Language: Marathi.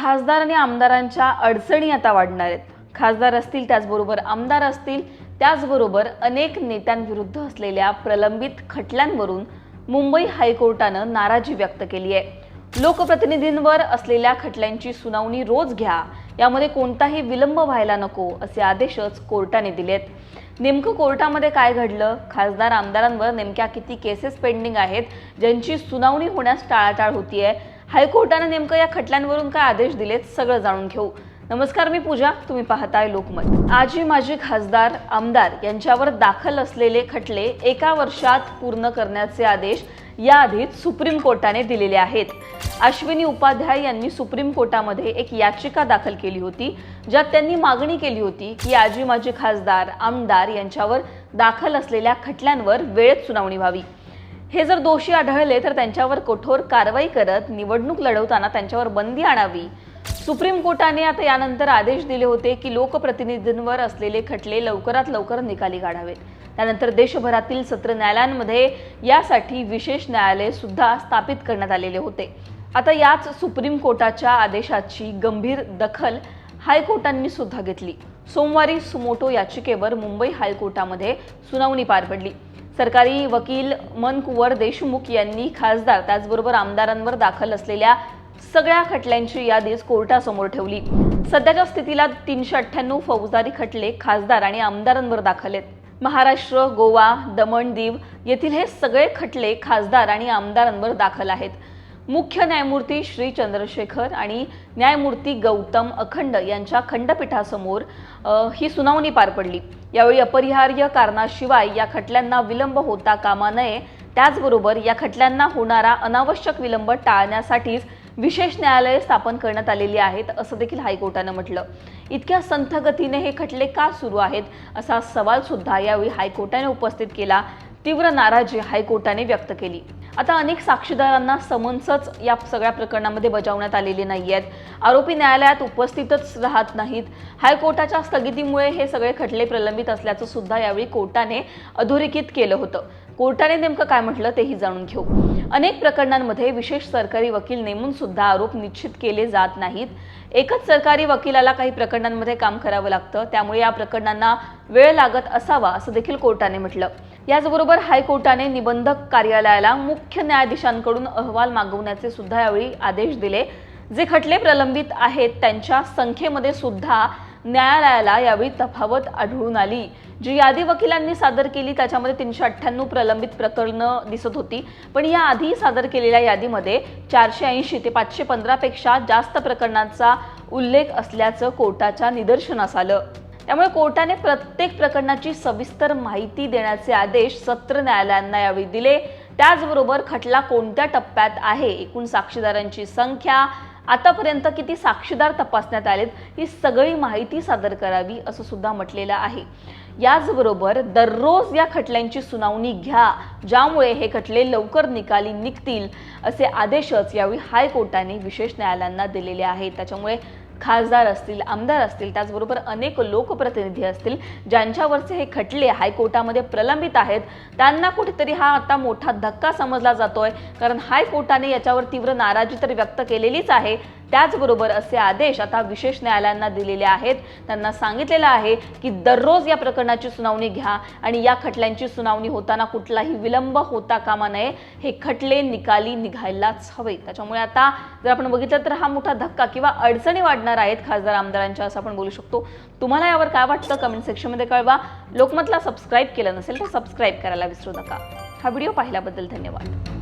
खासदार आणि आमदारांच्या अडचणी आता वाढणार आहेत. खासदार असतील त्याचबरोबर आमदार असतील त्याचबरोबर अनेक नेत्यांविरुद्ध असलेल्या प्रलंबित खटल्यांवरून मुंबई हायकोर्टानं नाराजी व्यक्त केली आहे. लोकप्रतिनिधींवर असलेल्या खटल्यांची सुनावणी रोज घ्या यामध्ये कोणताही विलंब व्हायला नको असे आदेशच कोर्टाने दिलेत. नेमकं कोर्टामध्ये काय घडलं? खासदार आमदारांवर नेमक्या किती केसेस पेंडिंग आहेत? ज्यांची सुनावणी होण्यास टाळाटाळ होतीये हायकोर्टानं नेमकं या खटल्यांवरून काय आदेश दिलेत सगळं जाणून घेऊ. नमस्कार मी पूजा. तुम्ही पाहताय लोकमत. आजी माजी खासदार आमदार यांच्यावर दाखल असलेले खटले एका वर्षात पूर्ण करण्याचे आदेश याआधीच सुप्रीम कोर्टाने दिलेले आहेत. अश्विनी उपाध्याय यांनी सुप्रीम कोर्टामध्ये एक याचिका दाखल केली होती ज्यात त्यांनी मागणी केली होती की आजी माजी खासदार आमदार यांच्यावर दाखल असलेल्या खटल्यांवर वेळेत सुनावणी व्हावी. हे जर दोषी आढळले तर त्यांच्यावर कठोर कारवाई करत निवडणूक लढवताना त्यांच्यावर बंदी आणावी. सुप्रीम कोर्टाने आता यानंतर आदेश दिले होते की लोकप्रतिनिधींवर असलेले खटले लवकरात लवकर निकाली काढावेत. त्यानंतर देशभरातील सत्र न्यायालयांमध्ये यासाठी विशेष न्यायालय सुद्धा स्थापित करण्यात आलेले होते. आता याच सुप्रीम कोर्टाच्या आदेशाची गंभीर दखल हायकोर्टांनी सुद्धा घेतली. सोमवारी सुमोटो याचिकेवर मुंबई हायकोर्टामध्ये सुनावणी पार पडली. सरकारी वकील मनकुवर देशमुख यांनी खासदार त्याचबरोबर आमदारांवर दाखल असलेल्या सगळ्या खटल्यांची यादीच कोर्टासमोर ठेवली. सध्याच्या स्थितीला तीनशे अठ्ठ्याण्णव फौजदारी खटले खासदार आणि आमदारांवर दाखल आहेत. महाराष्ट्र गोवा दमण दीव येथील हे सगळे खटले खासदार आणि आमदारांवर दाखल आहेत. मुख्य न्यायमूर्ती श्री चंद्रशेखर आणि न्यायमूर्ती गौतम अखंड यांच्या खंडपीठासमोर ही सुनावणी पार पडली. यावेळी अपरिहार्य कारणाशिवाय या खटल्यांना विलंब होता कामा नये. त्याचबरोबर या खटल्यांना होणारा अनावश्यक विलंब टाळण्यासाठीच विशेष न्यायालय स्थापन करण्यात आलेली आहेत असं देखील हायकोर्टानं म्हटलं. इतक्या संथ गतीने हे खटले का सुरू आहेत असा सवाल सुद्धा यावेळी हायकोर्टाने उपस्थित केला. तीव्र नाराजी हायकोर्टाने व्यक्त केली. आता अनेक साक्षीदारांना समन्सच या सगळ्या प्रकरणामध्ये बजावण्यात आलेले नाही आहेत आरोपी न्यायालयात उपस्थितच राहत नाहीत. हायकोर्टाच्या स्थगितीमुळे हे सगळे खटले प्रलंबित असल्याचं सुद्धा यावेळी कोर्टाने अधोरेखित केलं होतं. कोर्टाने नेमकं काय म्हटलं तेही जाणून घेऊ. अनेक प्रकरणांमध्ये विशेष सरकारी वकील नेमून सुद्धा आरोप निश्चित केले जात नाहीत. एकच सरकारी वकिलाला काही प्रकरणांमध्ये काम करावं लागतं त्यामुळे या प्रकरणांना वेळ लागत असावा असं देखील कोर्टाने म्हटलं. याचबरोबर हायकोर्टाने निबंधक कार्यालयाला मुख्य न्यायाधीशांकडून अहवाल मागवण्याचे सुद्धा यावेळी आदेश दिले. जे खटले प्रलंबित आहेत त्यांच्या संख्येमध्ये सुद्धा न्यायालयाला यावेळी तफावत आढळून आली. जी यादी वकिलांनी सादर केली त्याच्यामध्ये तीनशे अठ्ठ्याण्णव प्रलंबित प्रकरणं दिसत होती. पण या आधी सादर केलेल्या यादीमध्ये चारशे ऐंशी ते पाचशे पंधरापेक्षा जास्त प्रकरणांचा उल्लेख असल्याचं कोर्टाच्या निदर्शनास आलं. त्यामुळे कोर्टाने प्रत्येक प्रकरणाची सविस्तर माहिती देण्याचे आदेश सत्र न्यायालयांना यावेळी दिले. त्याचबरोबर खटला कोणत्या टप्प्यात आहे? एकूण साक्षीदारांची संख्या आतापर्यंत किती साक्षीदार तपासण्यात आलेत ही सगळी माहिती सादर करावी असं सुद्धा म्हटलेलं आहे. याचबरोबर दररोज या खटल्यांची सुनावणी घ्या ज्यामुळे हे खटले लवकर निकाली निघतील असे आदेशच यावेळी हायकोर्टाने विशेष न्यायालयांना दिलेले आहेत. त्याच्यामुळे खासदार असतील आमदार असतील त्याचबरोबर अनेक लोकप्रतिनिधी असतील ज्यांच्यावरचे हे खटले हायकोर्टामध्ये प्रलंबित आहेत त्यांना कुठेतरी हा आता मोठा धक्का समजला जातोय. कारण हायकोर्टाने याच्यावर तीव्र नाराजी तर व्यक्त केलेलीच आहे. त्याचबरोबर असे आदेश आता विशेष न्यायालयांना दिलेले आहेत. त्यांना सांगितलेलं आहे की दररोज या प्रकरणाची सुनावणी घ्या आणि या खटल्यांची सुनावणी होताना कुठलाही विलंब होता कामा नये. हे खटले निकाली निघायलाच हवे. त्याच्यामुळे आता जर आपण बघितलं तर हा मोठा धक्का किंवा अडचणी वाढणार आहेत खासदार आमदारांच्या असं आपण बोलू शकतो. तुम्हाला यावर काय वाटतं? कमेंट सेक्शनमध्ये कळवा. लोकमतला सबस्क्राईब केलं नसेल तर सबस्क्राईब करायला विसरू नका. हा व्हिडिओ पाहिल्याबद्दल धन्यवाद.